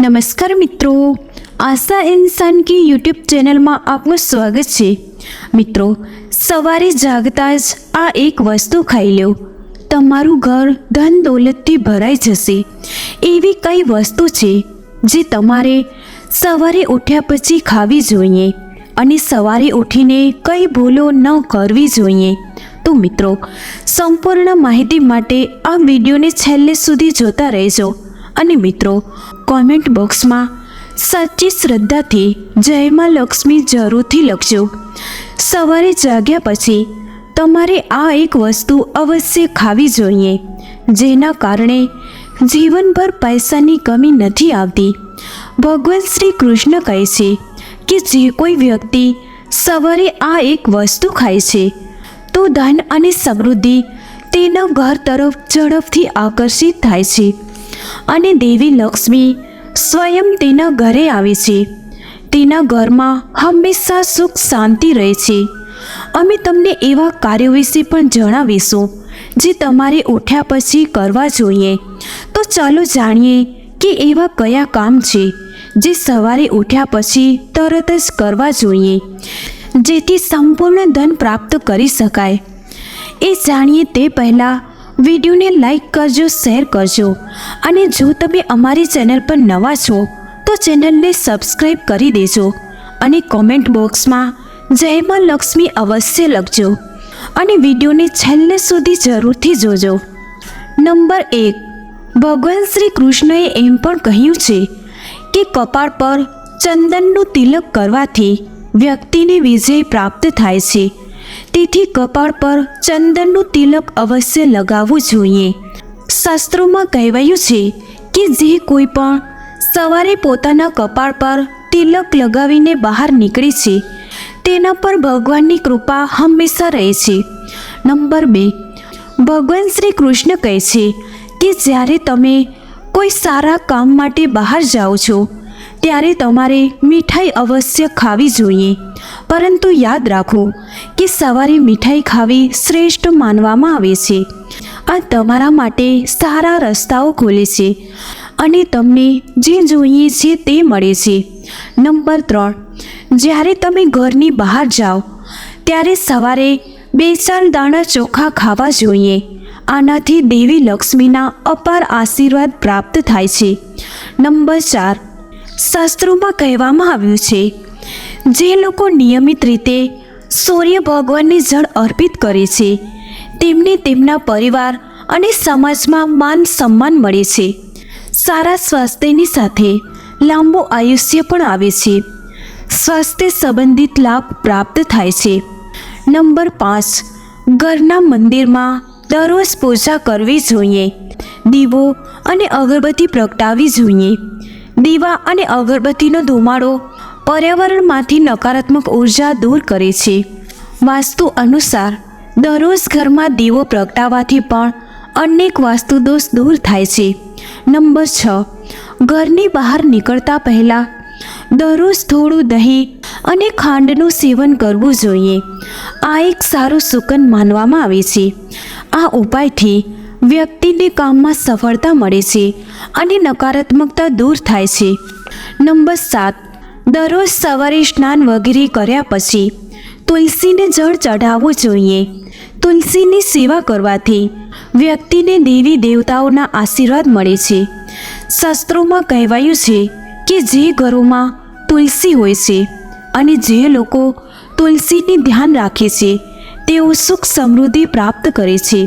નમસ્કાર મિત્રો. આશા ઇન્સાન કી યુટ્યુબ ચેનલમાં આપનું સ્વાગત છે. મિત્રો, સવારે જાગતા જ આ એક વસ્તુ ખાઈ લો તમારું ઘર ધન દોલતથી ભરાઈ જશે. એવી કઈ વસ્તુ છે જે તમારે સવારે ઉઠ્યા પછી ખાવી જોઈએ અને સવારે ઉઠીને કઈ ભૂલો ન કરવી જોઈએ? તો મિત્રો, સંપૂર્ણ માહિતી માટે આ વિડીયોને છેલ્લે સુધી જોતા રહેજો. અને મિત્રો કોમેન્ટ બોક્સમાં સાચી શ્રદ્ધાથી જયમાં લક્ષ્મી જરૂરથી લખજો. સવારે જાગ્યા પછી તમારે આ એક વસ્તુ અવશ્ય ખાવી જોઈએ, જેના કારણે જીવનભર પૈસાની કમી નથી આવતી. ભગવાન શ્રી કૃષ્ણ કહે છે કે જે કોઈ વ્યક્તિ સવારે આ એક વસ્તુ ખાય છે, તો ધન અને સમૃદ્ધિ તેના ઘર તરફ ઝડપથી આકર્ષિત થાય છે. અને દેવી લક્ષ્મી સ્વયં તેના ઘરે આવે છે. તેના ઘરમાં હંમેશા સુખ શાંતિ રહે છે. અમે તમને એવા કાર્યો વિશે પણ જણાવીશું, જે તમારે ઉઠ્યા પછી કરવા જોઈએ. તો ચાલો જાણીએ કે એવા કયા કામ છે, જે સવારે ઉઠ્યા પછી તરત જ કરવા જોઈએ, જેથી સંપૂર્ણ ધન પ્રાપ્ત કરી શકાય. એ જાણીએ તે પહેલાં વિડીયોને લાઈક કરજો, શેર કરજો અને જો તમે અમારી ચેનલ પર નવા છો, તો ચેનલને સબસ્ક્રાઈબ કરી દેજો અને કોમેન્ટ બોક્સમાં જય માં લક્ષ્મી અવશ્ય લખજો અને વિડીયોને છેલ્લે સુધી જરૂરથી જોજો. નંબર એક, ભગવાન શ્રી કૃષ્ણએ એમ પણ કહ્યું છે કે કપાળ પર ચંદનનું તિલક કરવાથી વ્યક્તિને વિજય પ્રાપ્ત થાય છે. તેથી કપાળ પર ચંદનનું તિલક અવશ્ય લગાવવું જોઈએ. શાસ્ત્રોમાં કહેવાયું છે કે જે કોઈ પણ સવારે પોતાના કપાળ પર તિલક લગાવીને બહાર નીકળે છે, તેના પર ભગવાનની કૃપા હંમેશા રહે છે. નંબર બે, ભગવાન શ્રી કૃષ્ણ કહે છે કે જ્યારે તમે કોઈ સારા કામ માટે બહાર જાઓ છો, ત્યારે તમારે મીઠાઈ અવશ્ય ખાવી જોઈએ. પરંતુ યાદ રાખો કે સવારે મીઠાઈ ખાવી શ્રેષ્ઠ માનવામાં આવે છે. આ તમારા માટે સારા રસ્તાઓ ખોલે છે અને તમને જે જોઈએ છે તે મળે છે. નંબર ત્રણ, જ્યારે તમે ઘરની બહાર જાઓ, ત્યારે સવારે બે ચાર દાણા ચોખા ખાવા જોઈએ. આનાથી દેવી લક્ષ્મીના અપાર આશીર્વાદ પ્રાપ્ત થાય છે. નંબર ચાર, શાસ્ત્રોમાં કહેવામાં આવ્યું છે, જે લોકો નિયમિત રીતે સૂર્ય ભગવાનને જળ અર્પિત કરે છે તેમને તેમના પરિવાર અને સમાજમાં માન સન્માન મળે છે. સારા સ્વાસ્થ્યની સાથે લાંબુ આયુષ્ય પણ આવે છે. સ્વાસ્થ્ય સંબંધિત લાભ પ્રાપ્ત થાય છે. નંબર પાંચ, ઘરના મંદિરમાં દરરોજ પૂજા કરવી જોઈએ. દીવો અને અગરબત્તી પ્રગટાવી જોઈએ. દીવા અને અગરબત્તીનો ધુમાડો પર્યાવરણમાંથી નકારાત્મક ઊર્જા દૂર કરે છે. વાસ્તુ અનુસાર દરરોજ ઘરમાં દીવો પ્રગટાવવાથી પણ અનેક વાસ્તુ દોષ દૂર થાય છે. નંબર છ, ઘરની બહાર નીકળતા પહેલાં દરરોજ થોડું દહીં અને ખાંડનું સેવન કરવું જોઈએ. આ એક સારું સુકન માનવામાં આવે છે. આ ઉપાયથી વ્યક્તિને કામમાં સફળતા મળે છે અને નકારાત્મકતા દૂર થાય છે. નંબર સાત, દરરોજ સવારે સ્નાન વગેરે કર્યા પછી તુલસીને જળ ચઢાવવું જોઈએ. તુલસીની સેવા કરવાથી વ્યક્તિને દેવી દેવતાઓના આશીર્વાદ મળે છે. શાસ્ત્રોમાં કહેવાયું છે કે જે ઘરોમાં તુલસી હોય છે અને જે લોકો તુલસીને ધ્યાન રાખે છે, તેઓ સુખ સમૃદ્ધિ પ્રાપ્ત કરે છે.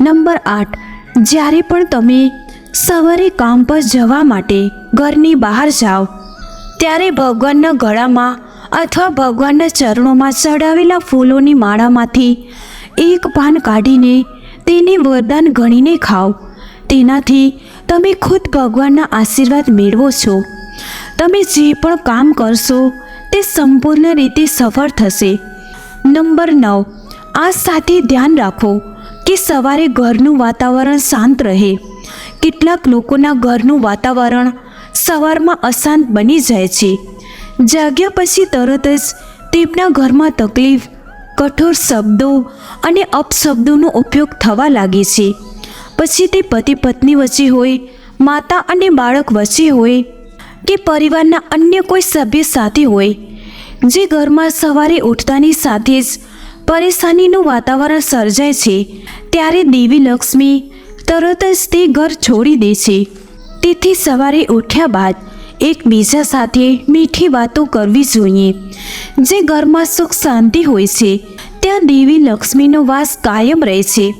નંબર આઠ, જ્યારે પણ તમે સવારે કામ પર જવા માટે ઘરની બહાર જાઓ, ત્યારે ભગવાનના ગળામાં અથવા ભગવાનના ચરણોમાં ચડાવેલા ફૂલોની માળામાંથી એક પાન કાઢીને તેને વરદાન ગણીને ખાઓ. તેનાથી તમે ખુદ ભગવાનના આશીર્વાદ મેળવો છો. તમે જે પણ કામ કરશો તે સંપૂર્ણ રીતે સફળ થશે. નંબર નવ. આ સાથે ધ્યાન રાખો કે સવારે ઘરનું વાતાવરણ શાંત રહે. કેટલાક લોકોના ઘરનું વાતાવરણ સવારમાં અશાંત બની જાય છે. જાગ્યા પછી તરત જ તેમના ઘરમાં તકલીફ, કઠોર શબ્દો અને અપશબ્દોનો ઉપયોગ થવા લાગે છે. પછી તે પતિ પત્ની વચ્ચે હોય, માતા અને બાળક વચ્ચે હોય કે પરિવારના અન્ય કોઈ સભ્ય સાથે હોય, જે ઘરમાં સવારે ઉઠતાની સાથે જ પરેશાનીનું વાતાવરણ સર્જાય છે, ત્યારે દેવી લક્ષ્મી તરત જ તે ઘર છોડી દે છે. તેથી સવારે ઉઠ્યા બાદ એકબીજા સાથે મીઠી વાતો કરવી જોઈએ. જે ઘરમાં સુખ શાંતિ હોય છે, ત્યાં દેવી લક્ષ્મીનો વાસ કાયમ રહે છે.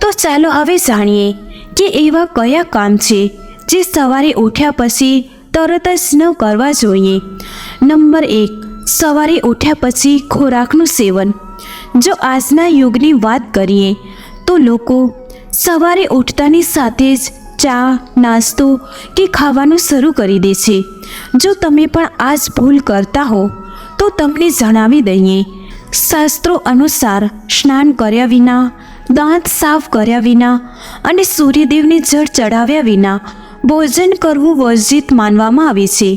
તો ચાલો હવે જાણીએ કે એવા કયા કામ છે, જે સવારે ઉઠ્યા પછી તરત જ ન કરવા જોઈએ. નંબર એક, સવારે ઉઠ્યા પછી ખોરાકનું સેવન. જો આજના યુગની વાત કરીએ, તો લોકો સવારે ઉઠતાની સાથે જ ચા, નાસ્તો કે ખાવાનું શરૂ કરી દે છે. જો તમે પણ આ જ ભૂલ કરતા હો, તો તમને જણાવી દઈએ. શાસ્ત્રો અનુસાર સ્નાન કર્યા વિના, દાંત સાફ કર્યા વિના અને સૂર્યદેવને જળ ચડાવ્યા વિના ભોજન કરવું વર્જિત માનવામાં આવે છે.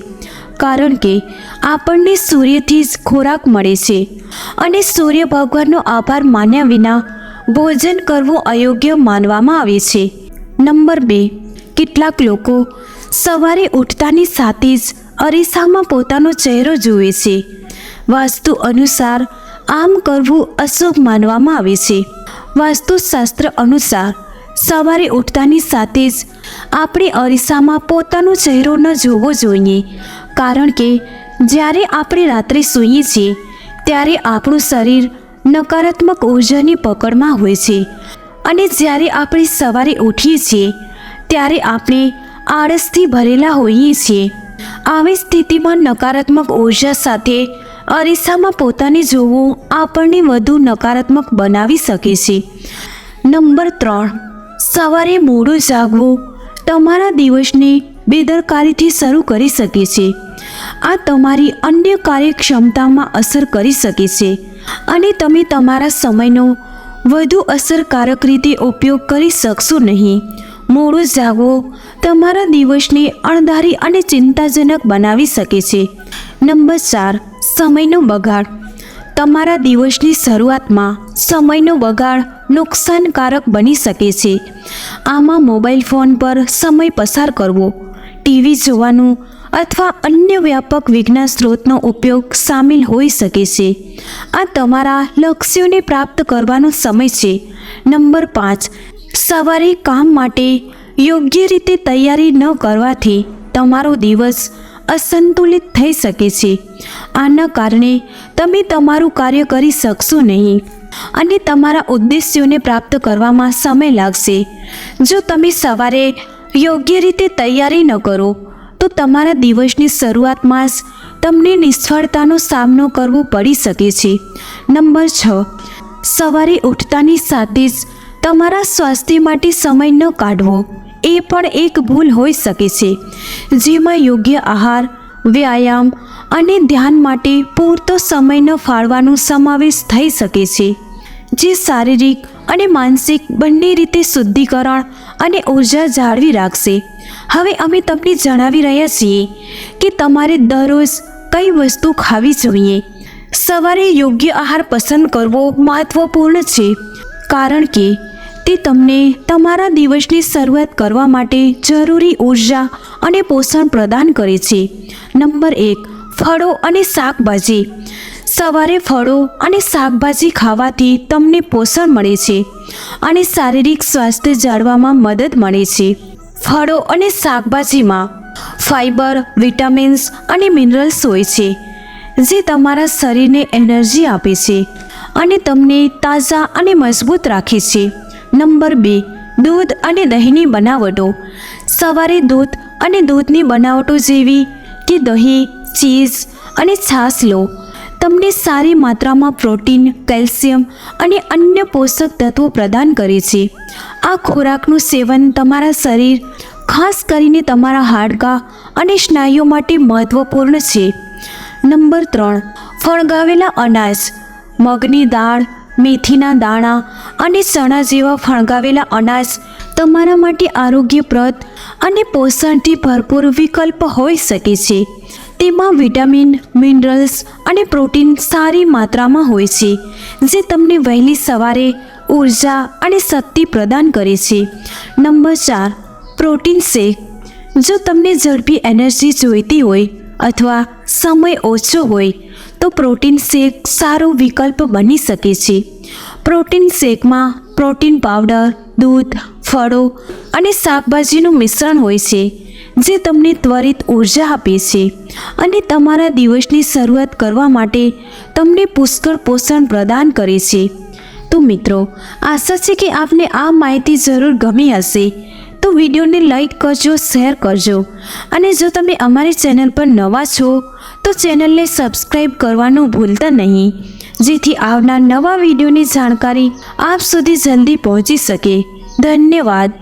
કારણ કે આપણને સૂર્યથી જ ખોરાક મળે છે અને સૂર્ય ભગવાનનો આભાર માન્યા વિના ભોજન કરવું અયોગ્ય માનવામાં આવે છે. નંબર બે. કેટલાક લોકો સવારે ઉઠતાની સાથે જ અરીસામાં પોતાનો ચહેરો જુએ છે. વાસ્તુ અનુસાર આમ કરવું અશુભ માનવામાં આવે છે. વાસ્તુશાસ્ત્ર અનુસાર સવારે ઉઠતાની સાથે જ આપણે અરીસામાં પોતાનો ચહેરો ન જોવો જોઈએ, કારણ કે જ્યારે આપણે રાત્રે સૂઈએ છીએ, ત્યારે આપણું શરીર નકારાત્મક ઉર્જાની પકડમાં હોય છે. અને જ્યારે આપણે સવારે ઉઠીએ છીએ, ત્યારે આપણે આળસથી ભરેલા હોઈએ છીએ. આવી સ્થિતિમાં નકારાત્મક ઊર્જા સાથે અરીસામાં પોતાને જોવું આપણને વધુ નકારાત્મક બનાવી શકે છે. નંબર ત્રણ, સવારે મોડું જાગવું તમારા દિવસને બેદરકારીથી શરૂ કરી શકે છે. આ તમારી અન્ય કાર્યક્ષમતામાં અસર કરી શકે છે અને તમે તમારા સમયનો વધુ અસરકારક રીતે ઉપયોગ કરી શકશો નહીં. મોડું જાગવો તમારા દિવસને અણધારી અને ચિંતાજનક બનાવી શકે છે. નંબર ચાર, સમયનો બગાડ. તમારા દિવસની શરૂઆતમાં સમયનો બગાડ નુકસાનકારક બની શકે છે. આમાં મોબાઈલ ફોન પર સમય પસાર કરવો, ટીવી જોવાનું અથવા અન્ય વ્યાપક વિજ્ઞાન સ્ત્રોતનો ઉપયોગ સામેલ હોઈ શકે છે. આ તમારા લક્ષ્યોને પ્રાપ્ત કરવાનો સમય છે. નંબર પાંચ. સવારે કામ માટે યોગ્ય રીતે તૈયારી ન કરવાથી તમારો દિવસ અસંતુલિત થઈ શકે છે. આના કારણે તમે તમારું કાર્ય કરી શકશો નહીં અને તમારા ઉદ્દેશ્યોને પ્રાપ્ત કરવામાં સમય લાગશે. જો તમે સવારે યોગ્ય રીતે તૈયારી ન કરો તો તમારા દિવસની શરૂઆતમાં જ તમને નિષ્ફળતાનો સામનો કરવો પડી શકે છે. નંબર છ, સવારે ઉઠતાની સાથે જ તમારા સ્વાસ્થ્ય માટે સમય ન કાઢવો, એ પણ એક ભૂલ હોઈ શકે છે. જેમાં યોગ્ય આહાર, વ્યાયામ અને ધ્યાન માટે પૂરતો સમય ન ફાળવાનો સમાવેશ થઈ શકે છે. જે શારીરિક અને માનસિક બંને રીતે શુદ્ધિકરણ અને ઊર્જા જાળવી રાખશે. હવે અમે તમને જણાવી રહ્યા છીએ કે તમારે દરરોજ કઈ વસ્તુ ખાવી જોઈએ. સવારે યોગ્ય આહાર પસંદ કરવો મહત્વપૂર્ણ છે, કારણ કે તે તમને તમારા દિવસની શરૂઆત કરવા માટે જરૂરી ઊર્જા અને પોષણ પ્રદાન કરે છે. નંબર એક, ફળો અને શાકભાજી. સવારે ફળો અને શાકભાજી ખાવાથી તમને પોષણ મળે છે અને શારીરિક સ્વાસ્થ્ય જાળવામાં મદદ મળે છે. ફળો અને શાકભાજીમાં ફાઇબર વિટામિન્સ અને મિનરલ્સ હોય છે, જે તમારા શરીરને એનર્જી આપે છે અને તમને તાજા અને મજબૂત રાખે છે. નંબર બે, દૂધ અને દહીંની બનાવટો. સવારે દૂધ અને દૂધની બનાવટો જેવી કે દહીં, ચીઝ અને છાશ લો. તમને સારી માત્રામાં પ્રોટીન, કેલ્શિયમ અને અન્ય પોષક તત્વો પ્રદાન કરે છે. આ ખોરાકનું સેવન તમારા શરીર, ખાસ કરીને તમારા હાડકાં અને સ્નાયુઓ માટે મહત્વપૂર્ણ છે. નંબર ત્રણ, ફણગાવેલા અનાજ. મગની દાળ, મેથીના દાણા અને ચણા જેવા ફણગાવેલા અનાજ તમારા માટે આરોગ્યપ્રદ અને પોષણથી ભરપૂર વિકલ્પ હોઈ શકે છે. તેમાં વિટામિન, મિનરલ્સ અને પ્રોટીન સારી માત્રામાં હોય છે, જે તમને વહેલી સવારે ઊર્જા અને શક્તિ પ્રદાન કરે છે. નંબર ચાર, પ્રોટીન શેક. જો તમને ઝડપી એનર્જી જોઈતી હોય અથવા સમય ઓછો હોય, તો પ્રોટીન શેક સારો વિકલ્પ બની શકે છે. પ્રોટીન શેકમાં પ્રોટીન પાવડર, દૂધ, ફળો અને શાકભાજીનું મિશ્રણ હોય છે જે તમને ત્વરિત ઊર્જા આપે છે અને તમારા દિવસની શરૂઆત કરવા માટે તમને પુષ્કળ પોષણ પ્રદાન કરે છે. તો મિત્રો, આશા છે કે આપને આ માહિતી જરૂર ગમી હશે. તો વિડીયોને લાઈક કરજો, શેર કરજો અને જો તમે અમારી ચેનલ પર નવા છો, તો ચેનલને સબસ્ક્રાઈબ કરવાનું ભૂલતા નહીં, જેથી આવનાર નવા વિડીયોની જાણકારી આપ સુધી જલ્દી પહોંચી શકે. ધન્યવાદ.